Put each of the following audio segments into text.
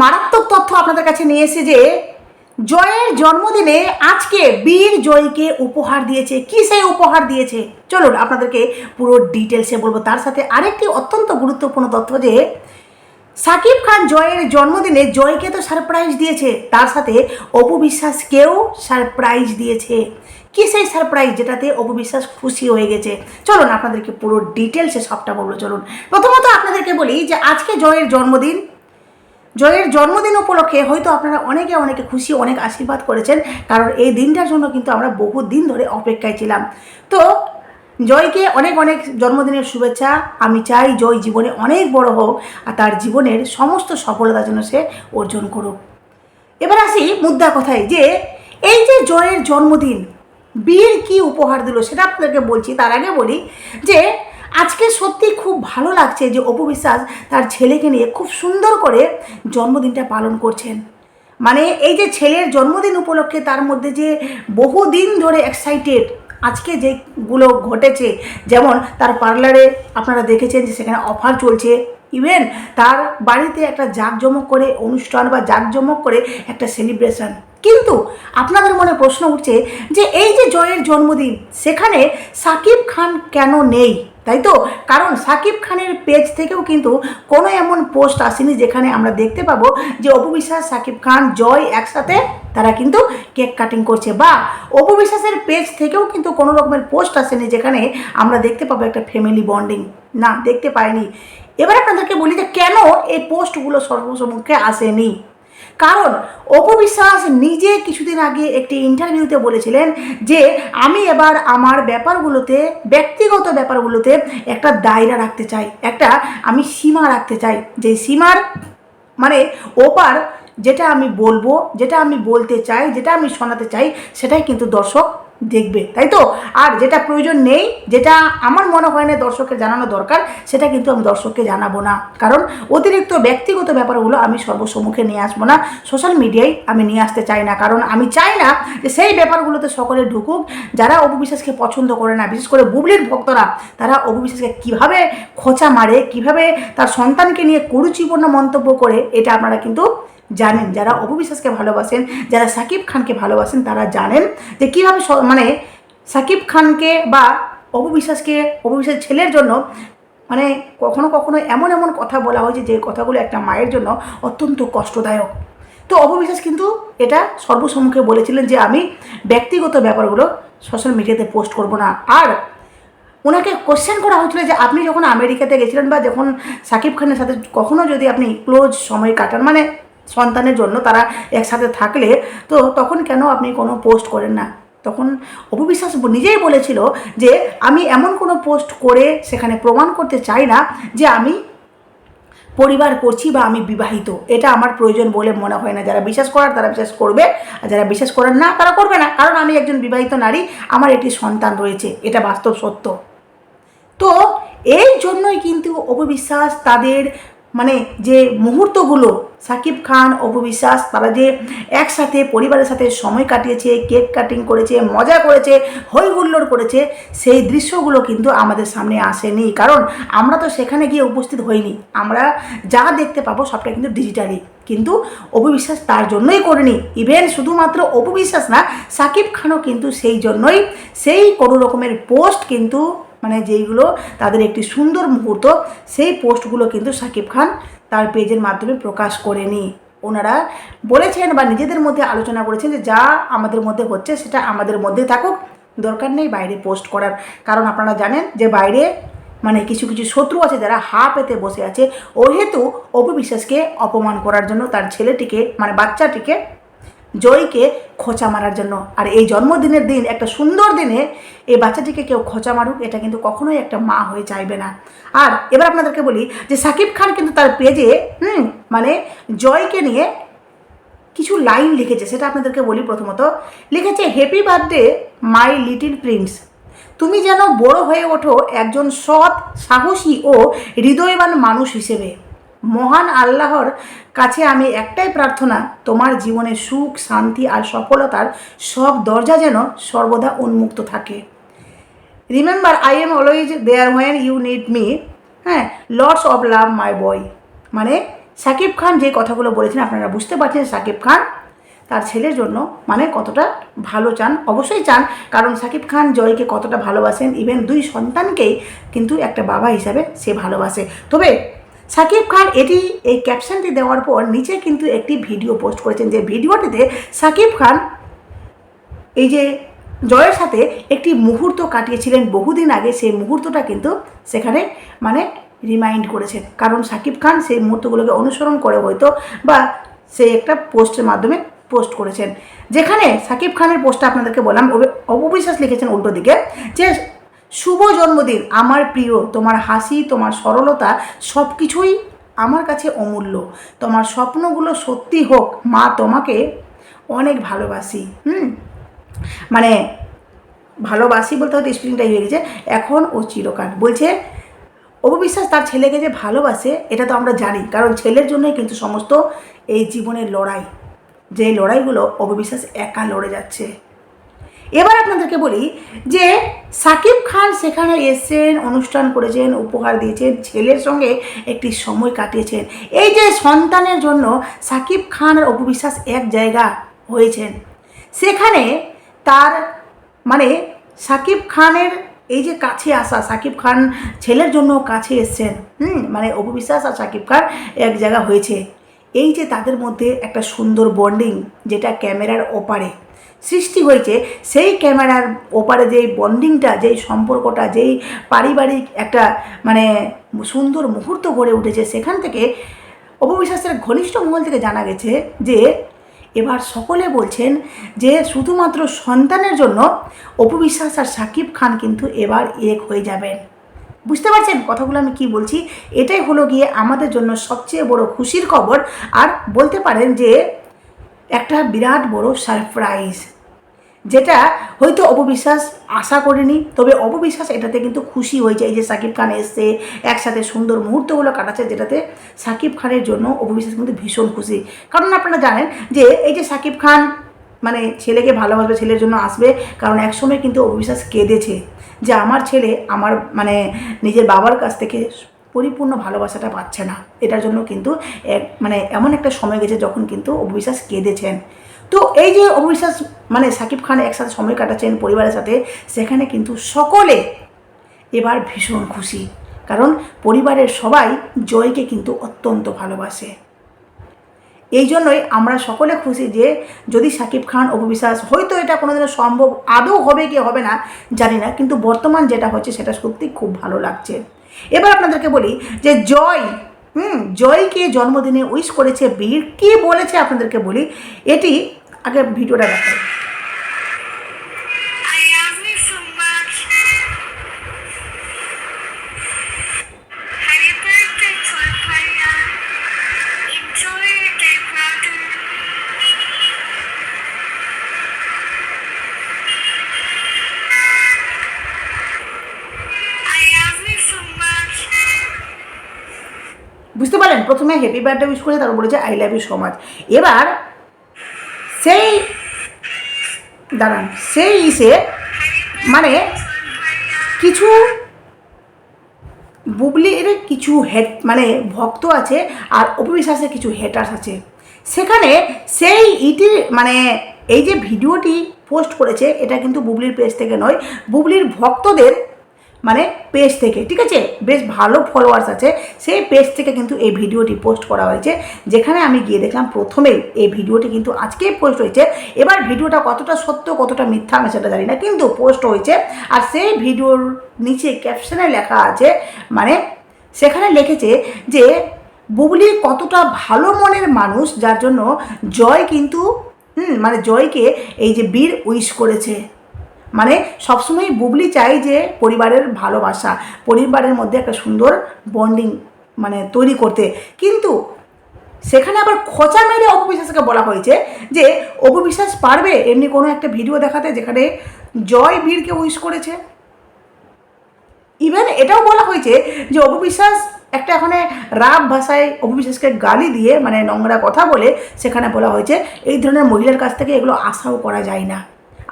মারাত্মক তথ্য আপনাদের কাছে নিয়ে এসে যে জয়ের জন্মদিনে আজকে বীর জয়কে উপহার দিয়েছে। কি সেই উপহার দিয়েছে? চলুন আপনাদেরকে পুরো ডিটেলসে বলব। তার সাথে আরেকটি অত্যন্ত গুরুত্বপূর্ণ তথ্য যে, সাকিব খান জয়ের জন্মদিনে জয়কে তো সারপ্রাইজ দিয়েছে। তার সাথে অপু বিশ্বাসকেও সারপ্রাইজ দিয়েছে। কি সেই সারপ্রাইজ যেটাতে অপু বিশ্বাস খুশি হয়ে গেছে। চলুন আপনাদেরকে পুরো ডিটেলসে সবটা বলব। চলুন। প্রথমত আপনাদেরকে বলি যে, আজকে জয়ের জন্মদিন জয়ের জন্মদিন উপলক্ষে হয়তো আপনারা অনেকে অনেকে খুশি, অনেক আশীর্বাদ করেছেন, কারণ এই দিনটার জন্য কিন্তু আমরা বহু দিন ধরে অপেক্ষায় ছিলাম। তো জয়কে অনেক অনেক জন্মদিনের শুভেচ্ছা। আমি চাই জয় জীবনে অনেক বড় হোক আর তার জীবনের সমস্ত সফলতা যেন সে অর্জন করুক। এবার আসি মুদ্রা কথায় যে, এই যে জয়ের জন্মদিন বীর কি উপহার দিল সেটা আপনাদেরকে বলছি, তার আগে বলি যে আজকে সত্যি খুব ভালো লাগছে যে অপু বিশ্বাস তার ছেলেকে নিয়ে খুব সুন্দর করে জন্মদিনটা পালন করছেন। মানে এই যে ছেলের জন্মদিন উপলক্ষে তার মধ্যে যে বহুদিন ধরে এক্সাইটেড আজকে যেগুলো ঘটেছে, যেমন তার পার্লারে আপনারা দেখেছেন যে সেখানে অফার চলছে। ইভেন তার বাড়িতে একটা জাঁকজমক করে অনুষ্ঠান বা জাঁকজমক করে একটা সেলিব্রেশন কিন্তু আপনাদের মনে প্রশ্ন উঠছে যে এই যে জয়ের জন্মদিন, সেখানে সাকিব খান কেন নেই? তাই তো? কারণ সাকিব খানের পেজ থেকেও কিন্তু কোনো এমন পোস্ট আসেনি যেখানে আমরা দেখতে পাবো যে অপু বিশ্বাস, সাকিব খান, জয় একসাথে তারা কিন্তু কেক কাটিং করছে বা অপু বিশ্বাসের পেজ থেকেও কিন্তু কোনো রকমের পোস্ট আসেনি যেখানে আমরা দেখতে পাবো একটা ফ্যামিলি বন্ডিং না, দেখতে পাইনি। এবার আপনাদেরকে বলি যে কেন এই পোস্টগুলো সর্বসম্মুখে আসেনি? কারণ অপু বিশ্বাস নিজে কিছুদিন আগে একটি ইন্টারভিউতে বলেছিলেন যে, আমি এবার আমার ব্যাপারগুলোতে, ব্যক্তিগত ব্যাপারগুলোতে একটা দায়রা রাখতে চাই। একটা আমি সীমা রাখতে চাই। যে সীমার মানে ওপার যেটা আমি বলব, যেটা আমি বলতে চাই, যেটা আমি শোনাতে চাই, সেটাই কিন্তু দর্শক দেখবে, তাই তো? আর যেটা প্রয়োজন নেই, যেটা আমার মনে হয় না দর্শককে জানানো দরকার, সেটা কিন্তু আমি দর্শককে জানাব না। কারণ অতিরিক্ত ব্যক্তিগত ব্যাপারগুলো আমি সর্বসম্মুখে নিয়ে আসব না সোশ্যাল মিডিয়ায় আমি নিয়ে আসতে চাই না। কারণ আমি চাই না যে সেই ব্যাপারগুলোতে সকলে ঢুকুক, যারা অপবিশ্বাসকে পছন্দ করে না, বিশেষ করে বুবলির ভক্তরা, তারা অপবিশ্বাসকে কীভাবে খোঁচা মারে, কীভাবে তার সন্তানকে নিয়ে কুরুচিপূর্ণ মন্তব্য করে, এটা আপনারা কিন্তু জানেন। যারা অপবিশ্বাসকে ভালোবাসেন, যারা সাকিব খানকে ভালোবাসেন, তারা জানেন যে কীভাবে মানে সাকিব খানকে বা অপবিশ্বাসকে অপবিশ্বাসের ছেলের জন্য মানে কখনো কখনো এমন এমন কথা বলা হয়েছে যে কথাগুলো একটা মায়ের জন্য অত্যন্ত কষ্টদায়ক। তো অপবিশ্বাস কিন্তু এটা সর্বসম্মুখে বলেছিলেন যে, আমি ব্যক্তিগত ব্যাপারগুলো সোশ্যাল মিডিয়াতে পোস্ট করব না। আর ওনাকে কোশ্চেন করা হয়েছিল যে, আপনি যখন আমেরিকাতে গেছিলেন বা যখন সাকিব খানের সাথে কখনো যদি আপনি ক্লোজ সময় কাটান মানে সন্তানের জন্য তারা একসাথে থাকলে, তো তখন কেন আপনি কোনো পোস্ট করেন না? তখন অপবিশ্বাস নিজেই বলেছিল যে আমি এমন কোনো পোস্ট করে সেখানে প্রমাণ করতে চাই না যে আমি পরিবার করছি বা আমি বিবাহিত। এটা আমার প্রয়োজন বলে মনে হয় না। যারা বিশ্বাস করার তারা বিশ্বাস করবে, আর যারা বিশ্বাস করেন না তারা করবে না। কারণ আমি একজন বিবাহিত নারী, আমার একটি সন্তান রয়েছে। এটা বাস্তব সত্য। তো এই জন্যই কিন্তু অপবিশ্বাস তাদের মানে যে মুহূর্তগুলো সাকিব খান অপবিশ্বাস তারা যে একসাথে পরিবারের সাথে সময় কাটিয়েছে, কেক কাটিং করেছে, মজা করেছে হই হুল্লোড় করেছে, সেই দৃশ্যগুলো কিন্তু আমাদের সামনে আসেনি। কারণ আমরা তো সেখানে গিয়ে উপস্থিত হইনি। আমরা যা দেখতে পাবো সবটা কিন্তু ডিজিটালি কিন্তু অপবিশ্বাস তার জন্যই করেনি। ইভেন শুধুমাত্র অপবিশ্বাস না, সাকিব খানও কিন্তু সেই জন্যই সেই কোনো রকমের পোস্ট কিন্তু মানে যেইগুলো তাদের একটি সুন্দর মুহূর্ত, সেই পোস্টগুলো কিন্তু সাকিব খান তার পেজের মাধ্যমে প্রকাশ করেনি। ওনারা বলেছেন বা নিজেদের মধ্যে আলোচনা করেছেন যে যা আমাদের মধ্যে হচ্ছে সেটা আমাদের মধ্যে থাকুক, দরকার নেই বাইরে পোস্ট করার। কারণ আপনারা জানেন যে বাইরে মানে কিছু কিছু শত্রু আছে যারা হা পেতে বসে আছে। ওহেতু অপবিশ্বাসকে অপমান করার জন্য তার ছেলেটিকে মানে বাচ্চাটিকে জয়কে খোঁচা মারার জন্য। আর এই জন্মদিনের দিন, একটা সুন্দর দিনে এই বাচ্চাটিকে কেউ খোঁচা মারুক, এটা কিন্তু কখনোই একটা মা হয়ে চাইবে না। আর এবার আপনাদেরকে বলি যে সাকিব খান কিন্তু তার পেজে, হুম মানে জয়কে নিয়ে কিছু লাইন লিখেছে, সেটা আপনাদেরকে বলি প্রথমত। লিখেছে happy birthday my little prince তুমি যেন বড় হয়ে ওঠো একজন সৎ, সাহসী ও হৃদয়বান মানুষ হিসেবে। মহান আল্লাহর কাছে আমি একটাই প্রার্থনা, তোমার জীবনে সুখ, শান্তি আর সফলতার সব দরজা যেন সর্বদা উন্মুক্ত থাকে। Remember I am always there when you need me হ্যাঁ? Lords of love my boy মানে সাকিব খান যে কথাগুলো বলেছেন, আপনারা বুঝতে পারছেন সাকিব খান তার ছেলের জন্য মানে কতটা ভালো চান। অবশ্যই চান, কারণ সাকিব খান জয়কে কতটা ভালোবাসেন। ইভেন দুই সন্তানকেই কিন্তু একটা বাবা হিসাবে সে ভালোবাসে। তবে সাকিব খান এটি, এই ক্যাপশনটি দেওয়ার পর নিচে কিন্তু একটি ভিডিও পোস্ট করেছেন। যে ভিডিওটিতে সাকিব খান এই যে জয়ের সাথে একটি মুহূর্ত কাটিয়েছিলেন বহুদিন আগে, সেই মুহূর্তটা কিন্তু সেখানে মানে রিমাইন্ড করেছেন। কারণ সাকিব খান সেই মুহূর্তগুলোকে অনুসরণ করে হয়তো বা সে একটা পোস্টের মাধ্যমে পোস্ট করেছেন। যেখানে সাকিব খানের পোস্টটা আপনাদেরকে বললাম অপবিশ্বাস লিখেছেন উল্টো দিকে যে শুভ জন্মদিন, আমার প্রিয়, তোমার হাসি, তোমার সরলতা সব কিছুই আমার কাছে অমূল্য। তোমার স্বপ্নগুলো সত্যি হোক, মা তোমাকে অনেক ভালোবাসি, হুম? মানে ভালোবাসি বলতে হয়তো স্প্রিংটাই হয়ে গেছে, এখন ও চিরকাল। বলছে, অপবিশ্বাস তার ছেলেকে যে ভালোবাসে, এটা তো আমরা জানি, কারণ ছেলের জন্যই কিন্তু সমস্ত এই জীবনের লড়াই, যে লড়াইগুলো অপবিশ্বাস একা লড়ে যাচ্ছে। এবার আপনাদেরকে বলি যে সাকিব খান সেখানে এসেছেন, অনুষ্ঠান করেছেন, উপহার দিয়েছেন, ছেলের সঙ্গে একটি সময় কাটিয়েছেন। এই যে সন্তানের জন্য সাকিব খান আর এক জায়গা হয়েছেন। সেখানে তার মানে সাকিব খানের এই যে কাছে আসা, সাকিব খান ছেলের জন্য কাছে এসছেন, হুম মানে অপবিশ্বাস আর সাকিব খান এক জায়গা হয়েছে। এই যে তাদের মধ্যে একটা সুন্দর বন্ডিং যেটা ক্যামেরার ওপারে। সৃষ্টি হয়েছে, সেই ক্যামেরার ওপারে যেই বন্ডিংটা যেই সম্পর্কটা, যেই পারিবারিক একটা মানে সুন্দর মুহূর্ত গড়ে উঠেছে, সেখান থেকে অপবিশ্বাসের ঘনিষ্ঠ মহল থেকে জানা গেছে যে, এবার সকলে বলছেন যে, শুধুমাত্র সন্তানের জন্য অপবিশ্বাস আর সাকিব খান কিন্তু এবার এক হয়ে যাবেন। বুঝতে পারছেন কথাগুলো আমি কি বলছি? এটাই হলো গিয়ে আমাদের জন্য সবচেয়ে বড় খুশির খবর। আর বলতে পারেন যে একটা বিরাট বড় সারপ্রাইজ যেটা হয়তো অপবিশ্বাস আশা করেনি, তবে অপবিশ্বাস এটাতে কিন্তু খুশি হয়েছে এই যে সাকিব খান এসছে, একসাথে সুন্দর মুহূর্তগুলো কাটাচ্ছে, যেটাতে সাকিব খানের জন্য অপবিশ্বাস কিন্তু ভীষণ খুশি। কারণ আপনারা জানেন যে এই যে সাকিব খান মানে ছেলেকে ভালোবাসবে, ছেলের জন্য আসবে, কারণ একসময় কিন্তু অবিশ্বাস কেঁদেছে যে আমার ছেলে আমার মানে নিজের বাবার কাছ থেকে পরিপূর্ণ ভালোবাসাটা পাচ্ছে না। এটার জন্য কিন্তু এক মানে এমন একটা সময় গেছে যখন কিন্তু অবিশ্বাস কেঁদেছেন। তো এই যে অবিশ্বাস মানে সাকিব খান একসাথে সময় কাটাচ্ছেন পরিবারের সাথে, সেখানে কিন্তু সকলে এবার ভীষণ খুশি। কারণ পরিবারের সবাই জয়কে কিন্তু অত্যন্ত ভালোবাসে। এই জন্যই আমরা সকলে খুশি যে যদি সাকিব খান অপবিশ্বাস হয়তো এটা কোনোদিনও সম্ভব আদৌ হবে কি হবে না জানি না, কিন্তু বর্তমান যেটা হচ্ছে সেটা সত্যি খুব ভালো লাগছে। এবার আপনাদেরকে বলি যে জয়, হুম, জয়কে জন্মদিনে উইশ করেছে বীর। কি বলেছে আপনাদেরকে বলি? এটি আগে ভিডিওটা দেখাই প্রথমে হ্যাপি বার্থডে উইশ করে, তারপর বলেছে I love you so much এবার সেই, দাঁড়ান, সেই ইসে মানে কিছু বুবলির কিছু হেড মানে ভক্ত আছে আর অপবিশ্বাসের কিছু হেটার্স আছে। সেখানে সেই ইটির মানে এই যে ভিডিওটি পোস্ট করেছে, এটা কিন্তু বুবলির পেজ থেকে নয়, বুবলির ভক্তদের মানে পেজ থেকে, ঠিক আছে? বেশ ভালো ফলোয়ার্স আছে। সেই পেজ থেকে কিন্তু এই ভিডিওটি পোস্ট করা হয়েছে, যেখানে আমি গিয়ে দেখলাম প্রথমেই এই ভিডিওটি কিন্তু আজকেই পোস্ট হয়েছে। এবার ভিডিওটা কতটা সত্য, কতটা মিথ্যা আমি সেটা জানি না, কিন্তু পোস্ট হয়েছে। আর সেই ভিডিওর নিচে ক্যাপশনে লেখা আছে মানে সেখানে লিখেছে যে, বুবলি কতটা ভালো মনের মানুষ, যার জন্য জয় কিন্তু মানে জয়কে এই যে বীর উইশ করেছে। মানে সবসময় বুবলি চাই যে পরিবারের ভালোবাসা, পরিবারের মধ্যে একটা সুন্দর বন্ডিং মানে তৈরি করতে। কিন্তু সেখানে আবার খোঁচা মেরে অপবিশ্বাসকে বলা হয়েছে যে অপবিশ্বাস পারবে এমনি কোনো একটা ভিডিও দেখাতে যেখানে জয় বীরকে উইশ করেছে। ইভেন এটাও বলা হয়েছে যে অপবিশ্বাস একটা এখানে রাব ভাষায় অপবিশ্বাসকে গালি দিয়ে মানে নোংরা কথা বলে সেখানে বলা হয়েছে, এই ধরনের মহিলার কাছ থেকে এগুলো আশাও করা যায় না।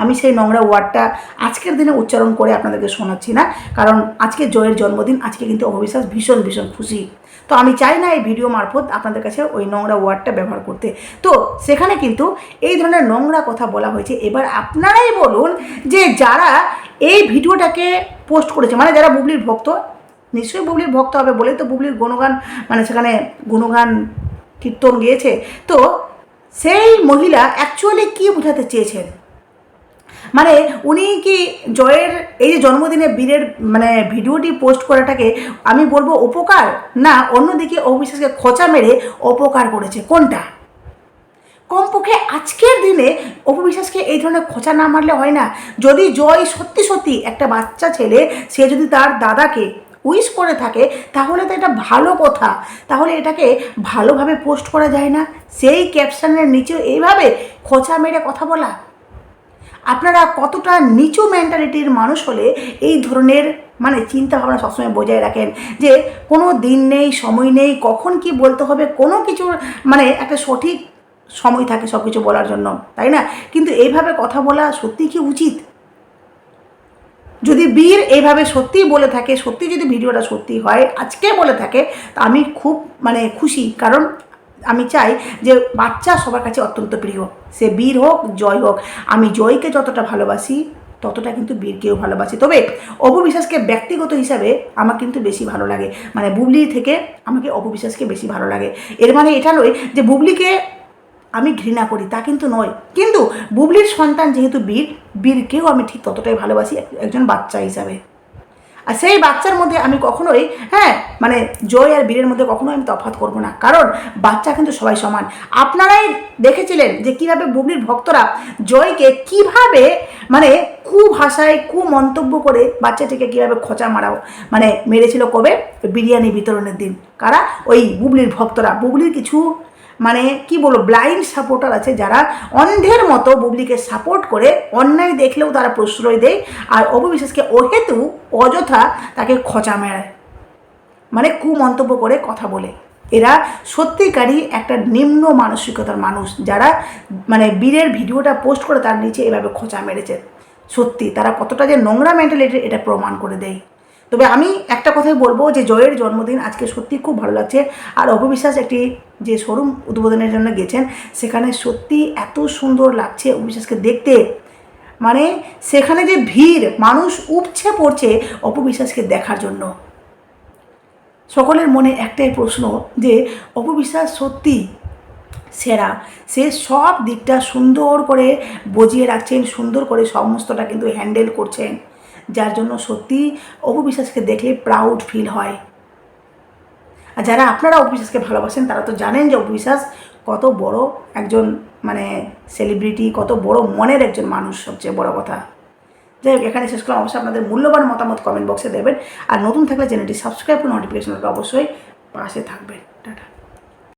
আমি সেই নোংরা ওয়ার্ডটা আজকের দিনে উচ্চারণ করে আপনাদেরকে শোনাচ্ছি না, কারণ আজকে জয়ের জন্মদিন, আজকে কিন্তু অবিশ্বাস ভীষণ ভীষণ খুশি। তো আমি চাই না এই ভিডিও মারফত আপনাদের কাছে ওই নোংরা ওয়ার্ডটা ব্যবহার করতে। তো সেখানে কিন্তু এই ধরনের নোংরা কথা বলা হয়েছে। এবার আপনারাই বলুন যে যারা এই ভিডিওটাকে পোস্ট করেছে মানে যারা বুবলির ভক্ত, নিশ্চয়ই বুবলির ভক্ত হবে বলেই তো বুবলির গুণগান মানে সেখানে গুণগান, কীর্তন গিয়েছে। তো সেই মহিলা অ্যাকচুয়ালি কী বোঝাতে চেয়েছেন? মানে উনি কি জয়ের, এই যে জন্মদিনে বীরের মানে ভিডিওটি পোস্ট করাটাকে আমি বলব উপকার না, অন্যদিকে অবিশ্বাসকে খোঁচা মেরে অপকার করেছে। কোনটা? কমপক্ষে আজকের দিনে অপবিশ্বাসকে এই ধরনের খোঁচা না মারলে হয় না। যদি জয় সত্যি সত্যি একটা বাচ্চা ছেলে, সে যদি তার দাদাকে উইশ করে থাকে, তাহলে তো এটা ভালো কথা। তাহলে এটাকে ভালোভাবে পোস্ট করা যায় না। সেই ক্যাপশনের নিচেও এইভাবে খোঁচা মেরে কথা বলা। আপনারা কতটা নিচু মেন্টালিটির মানুষ হলে এই ধরনের মানে চিন্তা ভাবনা সবসময় বজায় রাখেন যে কোনো দিন নেই, সময় নেই, কখন কি বলতে হবে, কোনো কিছুর মানে একটা সঠিক সময় থাকে সব কিছু বলার জন্য, তাই না? কিন্তু এইভাবে কথা বলা সত্যি কি উচিত? যদি বীর এইভাবে সত্যিই বলে থাকে, সত্যি যদি ভিডিওটা সত্যি হয়, আজকে বলে থাকে, তা আমি খুব মানে খুশি, কারণ আমি চাই যে বাচ্চা সবার কাছে অত্যন্ত প্রিয়। সে বীর হোক, জয় হোক। আমি জয়কে যতটা ভালোবাসি, ততটা কিন্তু বীরকেও ভালোবাসি। তবে অপবিশ্বাসকে ব্যক্তিগত হিসাবে আমার কিন্তু বেশি ভালো লাগে। মানে বুবলি থেকে আমাকে অপবিশ্বাসকে বেশি ভালো লাগে। এর মানে এটা নয় যে বুবলিকে আমি ঘৃণা করি, তা কিন্তু নয়। কিন্তু বুবলির সন্তান যেহেতু বীর, বীরকেও আমি ঠিক ততটাই ভালোবাসি একজন বাচ্চা হিসাবে। আর সেই বাচ্চার মধ্যে আমি কখনোই হ্যাঁ মানে জয় আর বীরের মধ্যে কখনোই আমি তফাৎ করব না। কারণ বাচ্চা কিন্তু সবাই সমান। আপনারাই দেখেছিলেন যে কীভাবে বুবলির ভক্তরা জয়কে কীভাবে মানে কু মন্তব্য করে বাচ্চাটিকে কীভাবে খোঁচা মারাও মানে মেরেছিল কবে? বিরিয়ানি বিতরণের দিন। কারা? ওই বুবলির ভক্তরা। বুবলির কিছু মানে কি বলব ব্লাইন্ড সাপোর্টার আছে যারা অন্ধের মতো বুবলিকে সাপোর্ট করে অন্যায় দেখলেও তারা প্রশ্রয় দেয় আর অপবিশ্বাসকে অহেতু, অযথা তাকে খোঁচা মেরায় মানে কুমন্তব্য করে কথা বলে। এরা সত্যিকারই একটা নিম্ন মানসিকতার মানুষ যারা মানে বীরের ভিডিওটা পোস্ট করে তার নিচে এভাবে খোঁচা মেরেছে। সত্যি, তারা কতটা যে নোংরা মেন্টালিটি এটা প্রমাণ করে দেয়। তবে আমি একটা কথাই বলব যে জয়ের জন্মদিন আজকে সত্যি খুব ভালো লাগছে। আর অপবিশ্বাস একটি যে শোরুম উদ্বোধনের জন্য গেছেন, সেখানে সত্যি এত সুন্দর লাগছে অপবিশ্বাসকে দেখতে। মানে সেখানে যে ভিড়, মানুষ উপছে পড়ছে অপবিশ্বাসকে দেখার জন্য। সকলের মনে একটাই প্রশ্ন যে অপবিশ্বাস সত্যি সেরা। সে সব দিকটা সুন্দর করে বজিয়ে রাখছেন, সুন্দর করে সমস্তটা কিন্তু হ্যান্ডেল করছেন। যার জন্য সত্যি অপবিশ্বাসকে দেখলে প্রাউড ফিল হয়। আর যারা আপনারা অপবিশ্বাসকে ভালোবাসেন, তারা তো জানেন যে অপবিশ্বাস কত বড় একজন মানে সেলিব্রিটি কত বড় মনের একজন মানুষ সবচেয়ে বড় কথা। যাই হোক, এখানে শেষ করলাম। অবশ্যই আপনাদের মূল্যবান মতামত কমেন্ট বক্সে দেবেন। আর নতুন থাকলে চ্যানেলটি সাবস্ক্রাইব করে নোটিফিকেশনটা অবশ্যই পাশে থাকবেন।